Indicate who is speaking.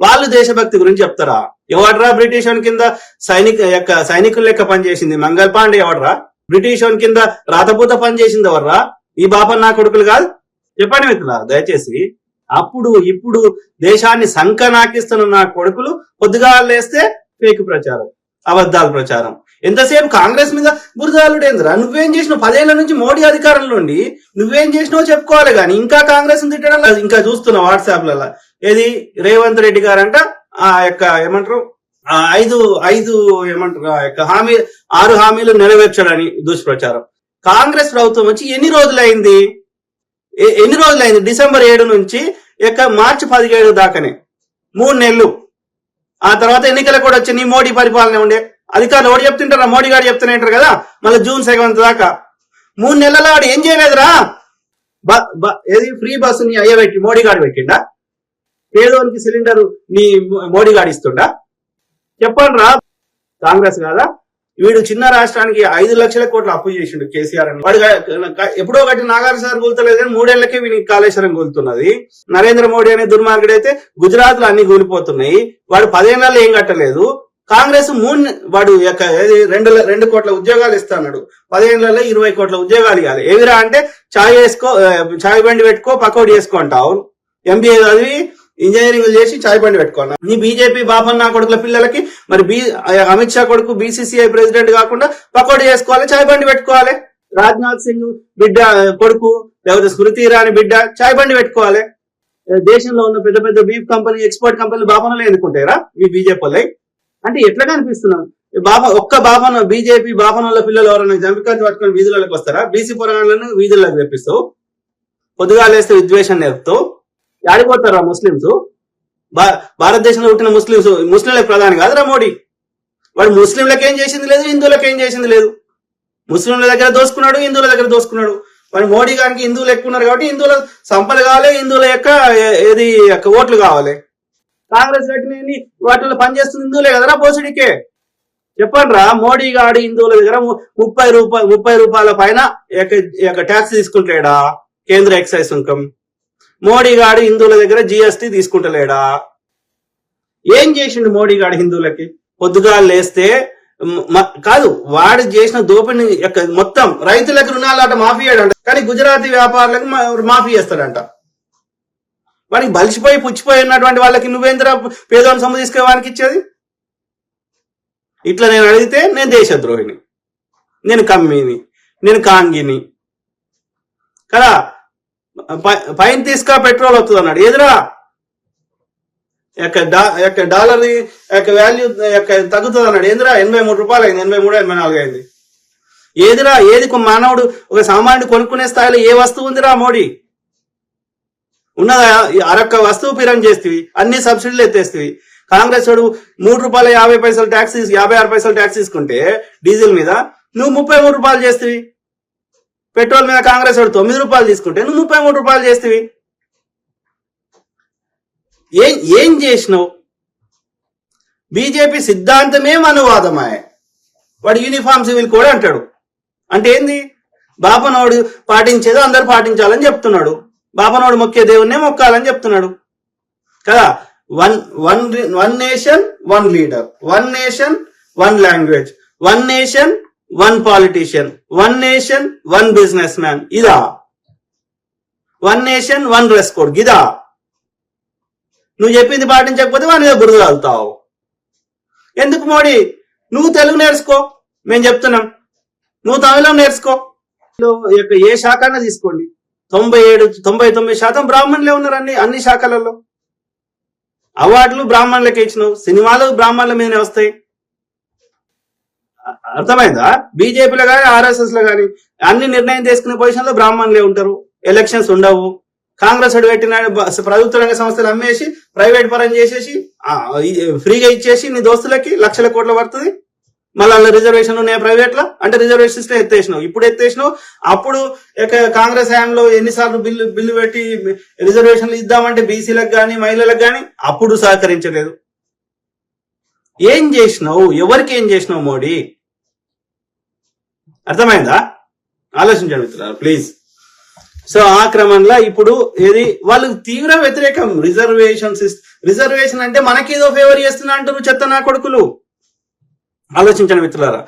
Speaker 1: వాళ్ళు దేశభక్తి గురించి చెప్తారా? ఎవడ్రా బ్రిటిష్ వన్ కింద సైనిక యొక్క సైనికుల లెక్క పనిచేసింది మంగళ పాండే ఎవడ్రా? బ్రిటిష్ వాని కింద రాతపూత పనిచేసింది ఎవర్రా ఈ బాపన్ నా కొడుకులు కాదు? చెప్పండి మిత్రులారా దయచేసి. అప్పుడు ఇప్పుడు దేశాన్ని సంకనాకిస్తున్న నా కొడుకులు పొద్దుగా లేస్తే ఫేక్ ప్రచారం అబద్ధాల ప్రచారం. ఎంతసేపు కాంగ్రెస్ మీద బురదాలుడేంద్రా? నువ్వేం చేసినావు? పదేళ్ళ నుంచి మోడీ అధికారంలో ఉండి నువ్వేం చేసినావో చెప్పుకోవాలి కానీ ఇంకా కాంగ్రెస్ తిట్టడం లేదు. ఇంకా చూస్తున్నా వాట్సాప్లలో ఏది? రేవంత్ రెడ్డి గారంట ఆ యొక్క ఏమంటారు? ఆ ఐదు ఐదు ఏమంటారు? ఆ యొక్క హామీ ఆరు హామీలు నెరవేర్చాడని దుష్ప్రచారం. కాంగ్రెస్ ప్రభుత్వం వచ్చి ఎన్ని రోజులైంది? ఎన్ని రోజులైంది? డిసెంబర్ ఏడు నుంచి యొక్క మార్చి పదిహేడు దాకానే. మూడు నెలలు. ఆ తర్వాత ఎన్నికలు కూడా వచ్చి నీ మోడీ పరిపాలన ఉండే. అధికారులు ఎవరు చెప్తుంటారా? మోడీ గారు చెప్తూనే ఉంటారు కదా. మళ్ళీ జూన్ సెవెంత్ దాకా. మూడు నెలల వాడు ఏం చేయలేదురా? ఏది? ఫ్రీ బస్సు నీ పెట్టి మోడీ గారు పెట్టిండా? పేదోనికి సిలిండర్ నీ మోడీ గాడిస్తుండా చెప్పండి రా. కాంగ్రెస్ కాదా? వీడు చిన్న రాష్ట్రానికి ఐదు లక్షల కోట్ల అప్పు చేసిండు కేసీఆర్ అని. వాడు ఎప్పుడో ఒకటి నాగార్జున సార్ కూలుతలేదు కానీ మూడేళ్ళకే వీనికి కాళేశ్వరం కూలుతున్నది. నరేంద్ర మోడీ అనే దుర్మార్గుడు అయితే గుజరాత్లో అన్ని కూలిపోతున్నాయి. వాడు పదేళ్ళలో ఏం కట్టలేదు. కాంగ్రెస్ మూడు వాడు రెండు రెండు కోట్ల ఉద్యోగాలు ఇస్తాడు పదిహేనులలో ఇరవై కోట్ల ఉద్యోగాలు ఇవ్వాలి. ఏవిరా అంటే చాయ్ వేసుకో చాయ్ బండి పెట్టుకో పకోడి వేసుకో అంటావు. ఎంబీఏ చదివి ఇంజనీరింగ్ చేసి చాయ్ బండి పెట్టుకున్నా. నీ బీజేపీ బాపన్న కొడుకుల పిల్లలకి మరి బి అమిత్ షా కొడుకు బీసీసీఐ ప్రెసిడెంట్ కాకుండా పకోడీ చేసుకోవాలి చాయ్ బండి పెట్టుకోవాలి. రాజ్నాథ్ సింగ్ బిడ్డ కొడుకు లేకపోతే స్మృతి ఇరాని బిడ్డ చాయ్ బండి పెట్టుకోవాలి. దేశంలో ఉన్న పెద్ద పెద్ద బీఫ్ కంపెనీ ఎక్స్పోర్ట్ కంపెనీలు బాపనలో ఎందుకుంటారా మీ బీజేపీ వాళ్ళై అంటే ఎట్లా కనిపిస్తున్నాం? బాబా ఒక్క బాపన బీజేపీ బాపనల పిల్లలు ఎవరైనా జంపికాంతి పట్టుకొని వీధులలోకి వస్తారా? బీసీ పురాణాలను వీధుల్లోకి తెప్పిస్తావు. పొద్దుగా లేస్తే విద్వేషం నేర్పుతావు ఆడిపోతారా ముస్లింస్ భారతదేశంలో పుట్టిన ముస్లింస్ ముస్లింలకు ప్రధాని కాదురా మోడీ? వాడు ముస్లింలకు ఏం చేసింది లేదు హిందువులకు ఏం చేసింది లేదు. ముస్లింల దగ్గర దోసుకున్నాడు హిందువుల దగ్గర దోసుకున్నాడు. మరి మోడీ గారికి హిందువులు ఎక్కువ ఉన్నారు కాబట్టి హిందువుల సంపద కావాలి హిందువుల యొక్క ఏది యొక్క ఓట్లు కావాలి. కాంగ్రెస్ పెట్టిన వాటిలో పనిచేస్తుంది హిందువులే కదరా బోసుడికే? చెప్పండి రా మోడీ గాడి హిందువుల దగ్గర ముప్పై రూపాయ ముప్పై రూపాయల పైన ట్యాక్స్ తీసుకుంటాడా? కేంద్ర ఎక్సైజ్ సుంకం మోడీ గాడు హిందువుల దగ్గర జిఎస్టీ తీసుకుంటలేడా? ఏం చేసిండు మోడీ గాడు హిందువులకి? పొద్దుగా లేస్తే కాదు వాడు చేసిన దోపిడీ యొక్క మొత్తం రైతులకు రుణాలు అట మాఫీ అయ్యాడంట కానీ గుజరాతీ వ్యాపారులకు మాఫీ చేస్తాడంట. వాడికి బలిసిపోయి పుచ్చిపోయి ఉన్నటువంటి వాళ్ళకి నువ్వేంద్ర పేదవాని సొమ్ము తీసుకునేవానికి ఇచ్చేది? ఇట్లా నేను అడిగితే నేను దేశద్రోహిని. నేను కమ్మిని. నేను కాంగిని. కదా? పైన తీసుకా పెట్రోల్ వస్తుంది అన్నాడు. ఏదిరా? యొక్క డా యొక్క డాలర్ యొక్క వాల్యూ యొక్క తగ్గుతుంది అన్నాడు. ఏందిరా? ఎనభై మూడు రూపాయలు అయింది. ఎనభై మూడు ఎనభై నాలుగు అయింది. ఏదిరా? ఏది ఒక మానవుడు ఒక సామాన్యుడు కొనుక్కునే స్థాయిలో ఏ వస్తువు ఉందిరా మోడీ? ఉన్నదా? అరొక్క వస్తువు పిరం చేస్తేవి అన్ని సబ్సిడీలు ఎత్తేస్తేవి కాంగ్రెస్ వాడు మూడు రూపాయల యాభై పైసలు ట్యాక్స్ యాభై ఆరు పైసలు ట్యాక్స్ తీసుకుంటే డీజిల్ మీద నువ్వు ముప్పై మూడు రూపాయలు చేస్తేవి పెట్రోల్ మీద కాంగ్రెస్ వాడు తొమ్మిది రూపాయలు తీసుకుంటే నువ్వు ముప్పై మూడు రూపాయలు చేస్తేవి. ఏం ఏం చేసినావు? బీజేపీ సిద్ధాంతమే అనువాదమాయ వాడు యూనిఫామ్ సివిల్ కూడా అంటాడు. అంటే ఏంది? బాపనోడు పాటించేదో అందరు పాటించాలని చెప్తున్నాడు. బాపనోడు మొక్కే దేవుణ్ణే మొక్కాలని చెప్తున్నాడు. కదా? One one one nation one leader. One nation one language. One nation one politician one nation one business man ఇదా. One nation one dress code గిదా. నువ్వు చెప్పింది పాటించకపోతే వాని మీద బురద వెళ్తావు ఎందుకు మోడీ? నువ్వు తెలుగు నేర్చుకో. మేము చెప్తున్నాం. నువ్వు తమిళం నేర్చుకో. యొక్క ఏ శాఖన తీసుకోండి. తొంభై ఏడు తొంభై తొమ్మిది శాతం బ్రాహ్మణులే ఉన్నారు అన్ని అన్ని శాఖలలో. అవార్డులు బ్రాహ్మణులకే ఇచ్చినావు. సినిమాలు బ్రాహ్మణుల మీదనే వస్తాయి. అర్థమైందా? బీజేపీలో కానీ ఆర్ఎస్ఎస్లో కానీ అన్ని నిర్ణయం తీసుకునే పొజిషన్లో బ్రాహ్మణులే ఉంటారు. ఎలక్షన్స్ ఉండవు. కాంగ్రెస్ అడుగట్టిన పెట్టిన ప్రభుత్వ రంగ సంస్థలు అమ్మేసి ప్రైవేట్ పరం చేసేసి ఫ్రీగా ఇచ్చేసి నీ దోస్తులకి లక్షల కోట్ల పడుతుంది. మళ్ళీ అందులో రిజర్వేషన్ ఉన్నాయి ప్రైవేట్లో? అంటే రిజర్వేషన్స్ ఎత్తేసినావు. ఇప్పుడు ఎత్తేసినావు. అప్పుడు కాంగ్రెస్ హయాంలో ఎన్నిసార్లు బిల్లు బిల్లు పెట్టి రిజర్వేషన్లు ఇద్దామంటే బీసీలకు కానీ మహిళలకు కానీ అప్పుడు సహకరించలేదు. ఏం చేసినావు? ఎవరికి ఏం చేసినావు మోడీ? అర్థమైందా? ఆలోచించండి మిత్రులారా ప్లీజ్ సో ఆ క్రమంలో ఇప్పుడు ఏది? వాళ్ళు తీవ్ర వ్యతిరేకం. రిజర్వేషన్ రిజర్వేషన్ అంటే మనకేదో ఫేవర్ చేస్తున్నా అంటారు చెత్త నా కొడుకులు. ఆలోచించండి మిత్రులారా.